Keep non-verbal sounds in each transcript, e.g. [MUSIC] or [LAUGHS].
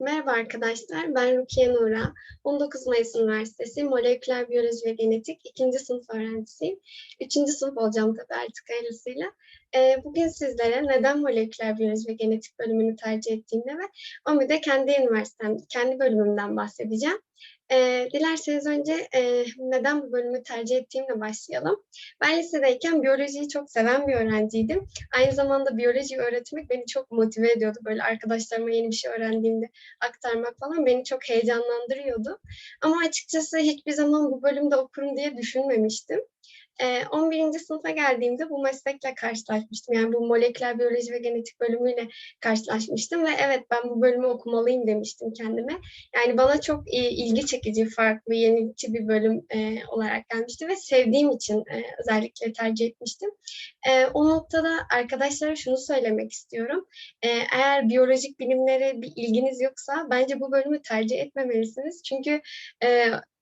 Merhaba arkadaşlar, ben Rukiye Nura. 19 Mayıs Üniversitesi Moleküler Biyoloji ve Genetik 2. sınıf öğrencisiyim. 3. sınıf olacağım tabii artık hayırlısıyla. Ee, bugün sizlere neden moleküler biyoloji ve genetik bölümünü tercih ettiğimde ve OMÜ'de kendi üniversitem, kendi bölümümden bahsedeceğim. Ee, dilerseniz önce e, neden bu bölümü tercih ettiğimle başlayalım. Ben lisedeyken biyolojiyi çok seven bir öğrenciydim. Aynı zamanda biyoloji öğretmek beni çok motive ediyordu. Böyle arkadaşlarıma yeni bir şey öğrendiğimde aktarmak falan beni çok heyecanlandırıyordu. Ama açıkçası hiçbir zaman bu bölümde okurum diye düşünmemiştim. Ee, 11. sınıfa geldiğimde bu meslekle karşılaşmıştım. Yani bu moleküler biyoloji ve genetik bölümüyle karşılaşmıştım ve evet ben bu bölümü okumalıyım demiştim kendime. Yani bana çok e, ilgi çekici, farklı, yenilikçi bir bölüm e, olarak gelmişti ve sevdiğim için e, özellikle tercih etmiştim. O noktada arkadaşlara şunu söylemek istiyorum. Eğer biyolojik bilimlere bir ilginiz yoksa bence bu bölümü tercih etmemelisiniz. Çünkü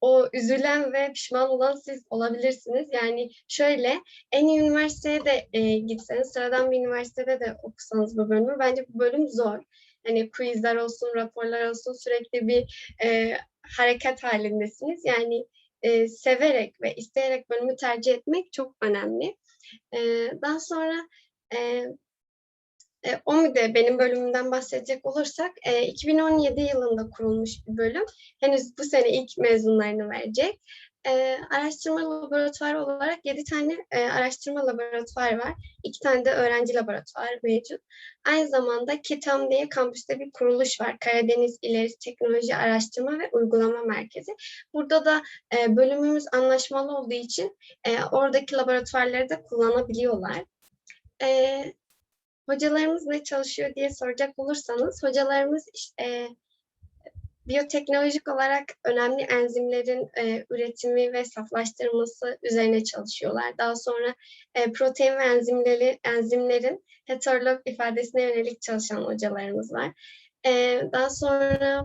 o üzülen ve pişman olan siz olabilirsiniz. Yani şöyle en iyi üniversiteye de e, gitseniz, sıradan bir üniversitede de okusanız bu bölümü bence bu bölüm zor. Hani quizler olsun, raporlar olsun sürekli bir e, hareket halindesiniz. Yani e, severek ve isteyerek bölümü tercih etmek çok önemli. E, daha sonra e, e, OMÜ'de benim bölümümden bahsedecek olursak e, 2017 yılında kurulmuş bir bölüm. Henüz bu sene ilk mezunlarını verecek. E, araştırma laboratuvarı olarak 7 tane e, araştırma laboratuvarı var. 2 tane de öğrenci laboratuvarı mevcut. Aynı zamanda KİTAM diye kampüste bir kuruluş var. Karadeniz İleri Teknoloji Araştırma ve Uygulama Merkezi. Burada da e, bölümümüz anlaşmalı olduğu için e, oradaki laboratuvarları da kullanabiliyorlar. E, hocalarımız ne çalışıyor diye soracak olursanız hocalarımız e, biyoteknolojik olarak önemli enzimlerin e, üretimi ve saflaştırılması üzerine çalışıyorlar. Daha sonra e, protein ve enzimleri, enzimlerin heterolog ifadesine yönelik çalışan hocalarımız var. E, daha sonra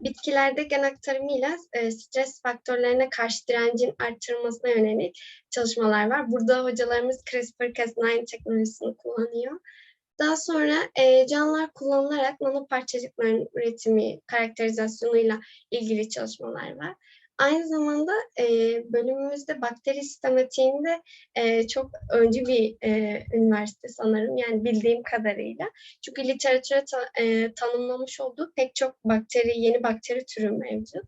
bitkilerde gen aktarımıyla e, stres faktörlerine karşı direncin arttırılmasına yönelik çalışmalar var. Burada hocalarımız CRISPR-Cas9 teknolojisini kullanıyor. Daha sonra e, canlılar kullanılarak nanoparçacıkların üretimi, karakterizasyonuyla ilgili çalışmalar var. Aynı zamanda e, bölümümüzde bakteri sistematiğinde e, çok öncü bir e, üniversite sanırım yani bildiğim kadarıyla. Çünkü literatüre ta, e, tanımlamış olduğu pek çok bakteri, yeni bakteri türü mevcut.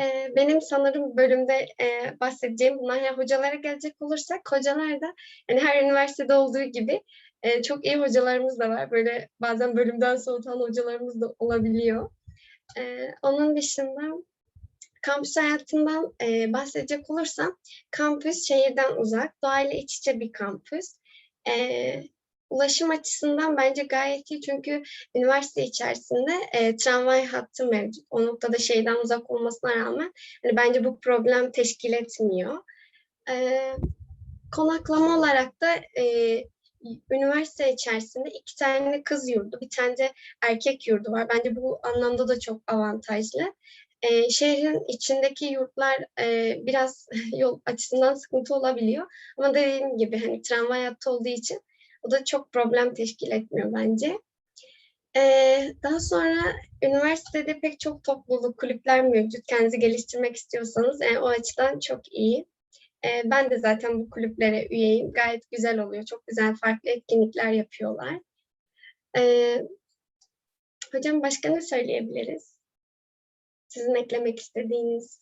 E, benim sanırım bölümde e, bahsedeceğim bunlar. Yani hocalara gelecek olursak hocalar da yani her üniversitede olduğu gibi e, çok iyi hocalarımız da var. Böyle bazen bölümden soğutan hocalarımız da olabiliyor. E, onun dışında kampüs hayatından e, bahsedecek olursam kampüs şehirden uzak, doğayla iç içe bir kampüs. E, ulaşım açısından bence gayet iyi çünkü üniversite içerisinde e, tramvay hattı mevcut. O noktada şehirden uzak olmasına rağmen hani bence bu problem teşkil etmiyor. E, konaklama olarak da e, üniversite içerisinde iki tane kız yurdu, bir tane de erkek yurdu var. Bence bu anlamda da çok avantajlı. Ee, şehrin içindeki yurtlar e, biraz [LAUGHS] yol açısından sıkıntı olabiliyor. Ama dediğim gibi hani tramvay hattı olduğu için o da çok problem teşkil etmiyor bence. Ee, daha sonra üniversitede pek çok topluluk, kulüpler mevcut. Kendinizi geliştirmek istiyorsanız yani o açıdan çok iyi. Ee, ben de zaten bu kulüplere üyeyim. Gayet güzel oluyor. Çok güzel farklı etkinlikler yapıyorlar. Ee, hocam başka ne söyleyebiliriz? Sizin eklemek istediğiniz.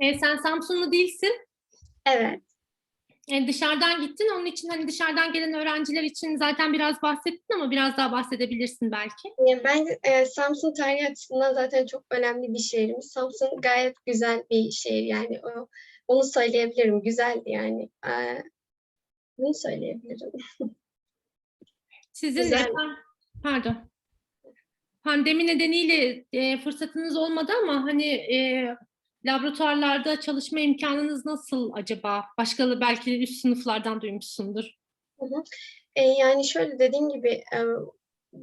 E, sen Samsunlu değilsin. Evet. E, dışarıdan gittin. Onun için hani dışarıdan gelen öğrenciler için zaten biraz bahsettin ama biraz daha bahsedebilirsin belki. Yani ben e, Samsun tarihi açısından zaten çok önemli bir şehrimiz. Samsun gayet güzel bir şehir yani o, onu söyleyebilirim. Güzeldi yani. Ee, bunu söyleyebilirim. [LAUGHS] Sizin Güzel. efendim- pardon. Pandemi nedeniyle e, fırsatınız olmadı ama hani e, laboratuvarlarda çalışma imkanınız nasıl acaba? Başkaları belki üst sınıflardan duymuşsundur. Hı hı. E, yani şöyle dediğim gibi e,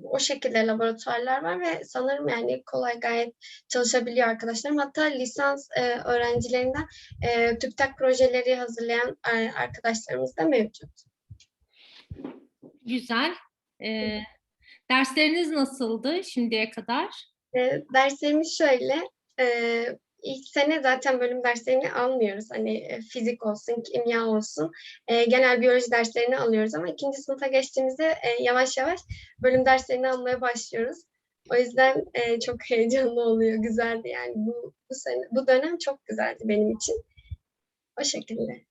o şekilde laboratuvarlar var ve sanırım yani kolay gayet çalışabiliyor arkadaşlarım. Hatta lisans e, öğrencilerinden e, TÜBİTAK projeleri hazırlayan e, arkadaşlarımız da mevcut. Güzel. E, Dersleriniz nasıldı şimdiye kadar? E, derslerimiz şöyle, e, ilk sene zaten bölüm derslerini almıyoruz. Hani e, fizik olsun, kimya olsun, e, genel biyoloji derslerini alıyoruz ama ikinci sınıfa geçtiğimizde e, yavaş yavaş bölüm derslerini almaya başlıyoruz. O yüzden e, çok [LAUGHS] heyecanlı oluyor, güzeldi yani bu, bu sene, bu dönem çok güzeldi benim için. O şekilde.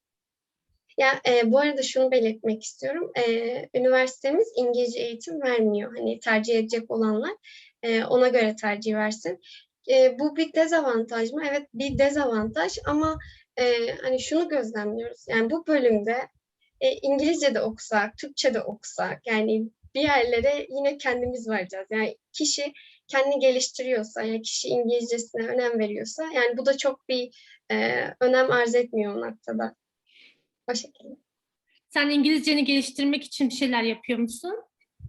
Ya e, bu arada şunu belirtmek istiyorum. E, üniversitemiz İngilizce eğitim vermiyor. Hani tercih edecek olanlar e, ona göre tercih versin. E, bu bir dezavantaj mı? Evet bir dezavantaj ama e, hani şunu gözlemliyoruz. Yani bu bölümde e, İngilizce de okusak, Türkçe de okusak yani bir yerlere yine kendimiz varacağız. Yani kişi kendini geliştiriyorsa, yani kişi İngilizcesine önem veriyorsa yani bu da çok bir e, önem arz etmiyor o noktada. O şekilde. Sen İngilizceni geliştirmek için bir şeyler yapıyor musun?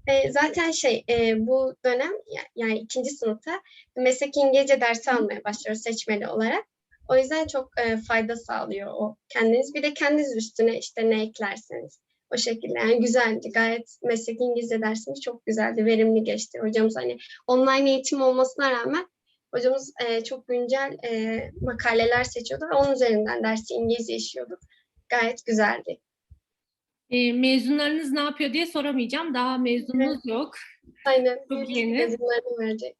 E, zaten şey e, bu dönem ya- yani ikinci sınıfta meslek İngilizce dersi almaya başlıyoruz seçmeli olarak. O yüzden çok e, fayda sağlıyor o kendiniz. Bir de kendiniz üstüne işte ne eklerseniz. O şekilde yani güzeldi. Gayet meslek İngilizce dersimiz çok güzeldi. Verimli geçti. Hocamız hani online eğitim olmasına rağmen hocamız e, çok güncel e, makaleler seçiyordu ve onun üzerinden dersi İngilizce işliyorduk. Gayet güzeldi. E, mezunlarınız ne yapıyor diye soramayacağım. Daha mezunumuz yok. Aynen. Çok yeni. mezunlarını verecek.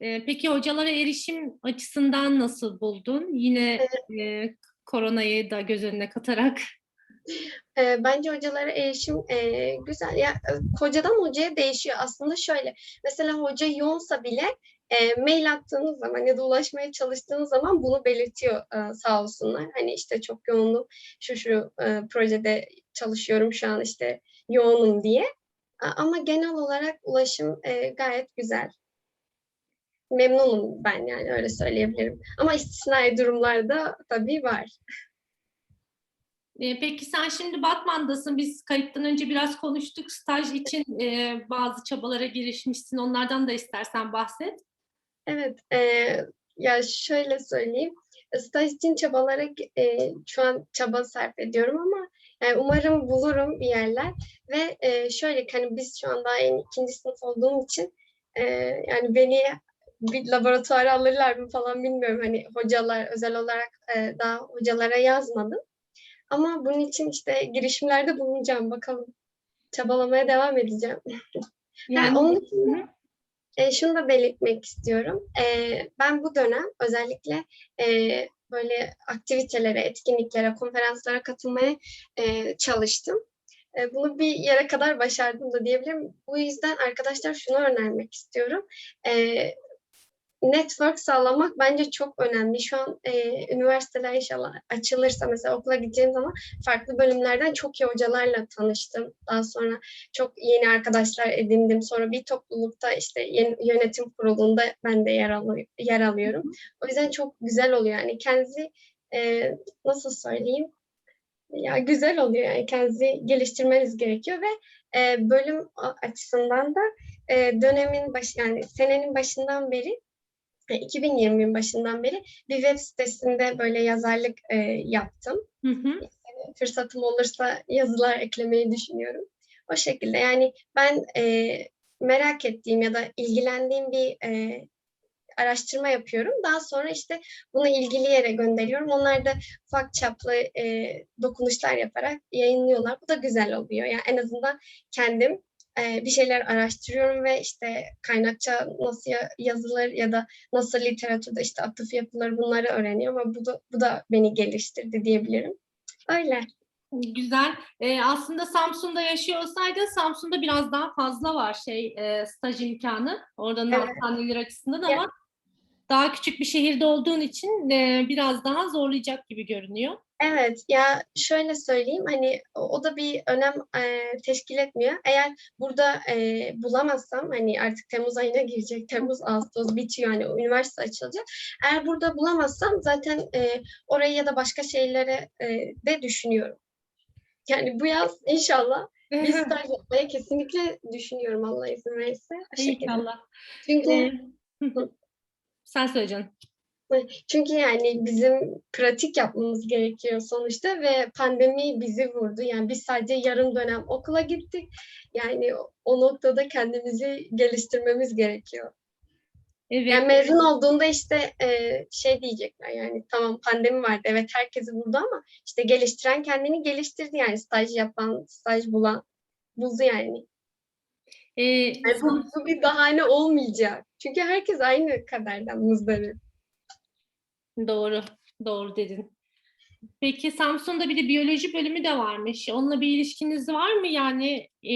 E, peki hocalara erişim açısından nasıl buldun? Yine e, koronayı da göz önüne katarak. [LAUGHS] E, bence hocalara erişim e, güzel. Ya e, hocadan hocaya değişiyor. Aslında şöyle, mesela hoca yoğunsa bile e, mail attığınız zaman ya da ulaşmaya çalıştığınız zaman bunu belirtiyor e, sağ olsunlar. Hani işte çok yoğunum, şu şu e, projede çalışıyorum şu an işte yoğunum diye. Ama genel olarak ulaşım e, gayet güzel. Memnunum ben yani öyle söyleyebilirim. Ama istisnai durumlarda tabii var. E, peki sen şimdi Batman'dasın. Biz kayıttan önce biraz konuştuk. Staj için e, bazı çabalara girişmişsin. Onlardan da istersen bahset. Evet, eee, ya şöyle söyleyeyim, staj için çabalara eee, şu an çaba sarf ediyorum ama yani umarım bulurum bir yerler. Ve eee, şöyle hani biz şu an daha yeni ikinci sınıf olduğum için eee, yani beni bir laboratuvara alırlar mı falan bilmiyorum. Hani hocalar özel olarak eee, daha hocalara yazmadım. Ama bunun için işte girişimlerde bulunacağım. Bakalım. Çabalamaya devam edeceğim. [LAUGHS] Yani onun dışında Hı. E, şunu da belirtmek istiyorum. E, ben bu dönem özellikle e, böyle aktivitelere, etkinliklere, konferanslara katılmaya e, çalıştım. E, bunu bir yere kadar başardım da diyebilirim. Bu yüzden arkadaşlar şunu önermek istiyorum. E, network sağlamak bence çok önemli. Şu an e, üniversiteler inşallah açılırsa mesela okula gideceğim zaman farklı bölümlerden çok iyi hocalarla tanıştım. Daha sonra çok yeni arkadaşlar edindim. Sonra bir toplulukta işte yeni- yönetim kurulunda ben de yer, alı- yer alıyorum. O yüzden çok güzel oluyor. Yani kendinizi e, nasıl söyleyeyim? Ya güzel oluyor yani kendinizi geliştirmeniz gerekiyor ve e, bölüm açısından da e, dönemin baş yani senenin başından beri 2020'nin başından beri bir web sitesinde böyle yazarlık e, yaptım Hı hı. fırsatım olursa yazılar eklemeyi düşünüyorum. O şekilde yani ben e, merak ettiğim ya da ilgilendiğim bir e, araştırma yapıyorum. Daha sonra işte bunu ilgili yere gönderiyorum. Onlar da ufak çaplı e, dokunuşlar yaparak yayınlıyorlar. Bu da güzel oluyor. Yani en azından kendim e, bir şeyler araştırıyorum ve işte kaynakça nasıl ya- yazılır ya da nasıl literatürde işte atıf yapılır bunları öğreniyorum. Ama bu da, bu da beni geliştirdi diyebilirim. Öyle. Güzel. Ee, aslında Samsun'da yaşıyor olsaydın Samsun'da biraz daha fazla var şey e, staj imkanı. Oradan Evet. hastaneler açısından ama daha küçük bir şehirde olduğun için e, biraz daha zorlayacak gibi görünüyor. Evet ya şöyle söyleyeyim hani o, da bir önem e, teşkil etmiyor. Eğer burada e, bulamazsam hani artık Temmuz ayına girecek. Temmuz, Ağustos bitiyor hani üniversite açılacak. Eğer burada bulamazsam zaten e, orayı ya da başka şehirlere e, de düşünüyorum. Yani bu yaz inşallah bir [LAUGHS] staj yapmayı kesinlikle düşünüyorum Allah izin verirse. İnşallah. Çünkü hı. [LAUGHS] Sen söyle canım. Çünkü yani bizim pratik yapmamız gerekiyor sonuçta ve pandemi bizi vurdu. Yani biz sadece yarım dönem okula gittik. Yani o noktada kendimizi geliştirmemiz gerekiyor. Evet. Yani mezun olduğunda işte e, şey diyecekler yani tamam pandemi vardı evet herkesi vurdu ama işte geliştiren kendini geliştirdi yani staj yapan, staj bulan buldu yani. Ee, Yani bu, bu bir bahane olmayacak. Çünkü herkes aynı kaderden muzdarip. Doğru, doğru dedin. Peki Samsun'da bir de biyoloji bölümü de varmış. Onunla bir ilişkiniz var mı? Yani e,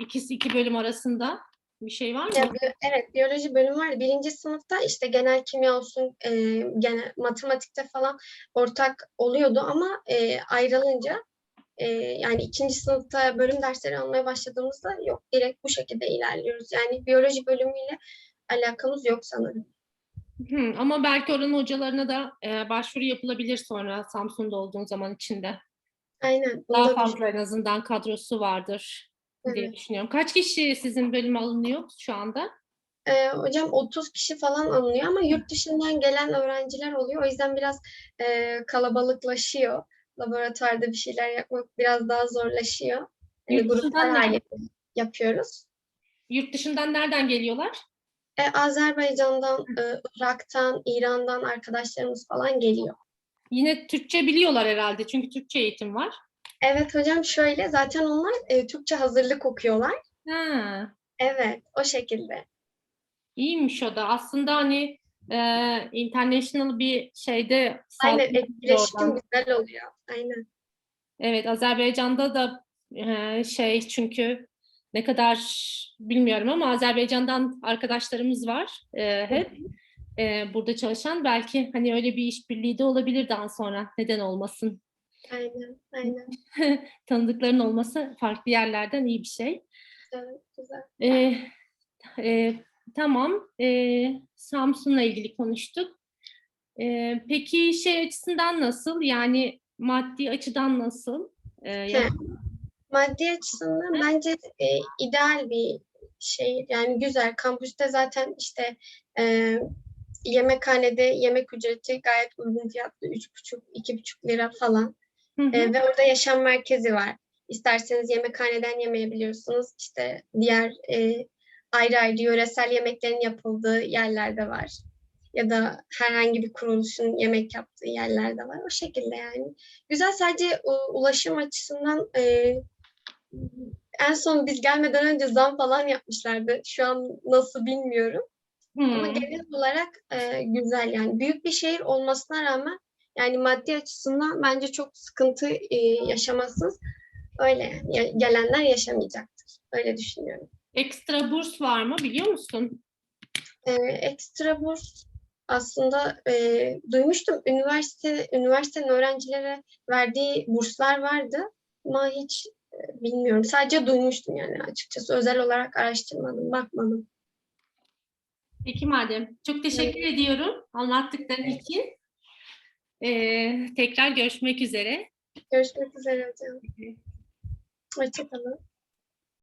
ikisi iki bölüm arasında bir şey var Ya, mı? bi- evet, biyoloji bölümü vardı. Birinci sınıfta işte genel kimya olsun, e, genel matematikte falan ortak oluyordu ama e, ayrılınca e, yani ikinci sınıfta bölüm dersleri almaya başladığımızda yok, direkt bu şekilde ilerliyoruz. Yani biyoloji bölümüyle alakamız yok sanırım. Hı, ama belki oranın hocalarına da e, başvuru yapılabilir sonra Samsun'da olduğun zaman içinde. Aynen. Daha olabilir. fazla en azından kadrosu vardır diye Evet. düşünüyorum. Kaç kişi sizin bölüme alınıyor şu anda? E, hocam 30 kişi falan alınıyor ama yurt dışından gelen öğrenciler oluyor. O yüzden biraz e, kalabalıklaşıyor. Laboratuvarda bir şeyler yapmak biraz daha zorlaşıyor. Yurt gruplar dışından halinde nereden, yapıyoruz. yurt dışından nereden geliyorlar? E, Azerbaycan'dan, e, Irak'tan, İran'dan arkadaşlarımız falan geliyor. Yine Türkçe biliyorlar herhalde çünkü Türkçe eğitim var. Evet hocam şöyle zaten onlar e, Türkçe hazırlık okuyorlar. Ha, Evet o şekilde. iyiymiş o da. Aslında hani e, international bir şeyde Aynen etkileşim güzel oluyor. Aynen. Evet, Azerbaycan'da da e, şey çünkü ne kadar bilmiyorum ama Azerbaycan'dan arkadaşlarımız var e, hep e, burada çalışan. Belki hani öyle bir işbirliği de olabilir daha sonra. Neden olmasın? Aynen. Aynen. [LAUGHS] Tanıdıkların olması farklı yerlerden iyi bir şey. Evet, güzel. E, e, tamam, e, Samsun'la ilgili konuştuk. E, peki şey açısından nasıl? Yani maddi açıdan nasıl? E, ya- Maddi açısından bence e, ideal bir şey. Yani güzel. Kampüste zaten işte e, yemekhanede yemek ücreti gayet uygun fiyatlı. 3,5-2,5 lira falan. Hı hı. E, ve orada yaşam merkezi var. İsterseniz yemekhaneden yemeyebiliyorsunuz. İşte diğer e, ayrı ayrı yöresel yemeklerin yapıldığı yerler de var. Ya da herhangi bir kuruluşun yemek yaptığı yerler de var. O şekilde yani. Güzel sadece ulaşım açısından e, en son biz gelmeden önce zam falan yapmışlardı. Şu an nasıl bilmiyorum. Ama Hmm. genel olarak e, güzel yani. Büyük bir şehir olmasına rağmen yani maddi açısından bence çok sıkıntı e, yaşamazsınız. Öyle gelenler yaşamayacaktır. Öyle düşünüyorum. Ekstra burs var mı biliyor musun? E, ekstra burs aslında e, duymuştum. Üniversite üniversitenin öğrencilere verdiği burslar vardı. Ama hiç e, bilmiyorum. Sadece duymuştum yani açıkçası. Özel olarak araştırmadım, bakmadım. Peki madem. Çok teşekkür ediyorum anlattıkların için. Ee, tekrar görüşmek üzere. Görüşmek üzere hocam. Hoşçakalın.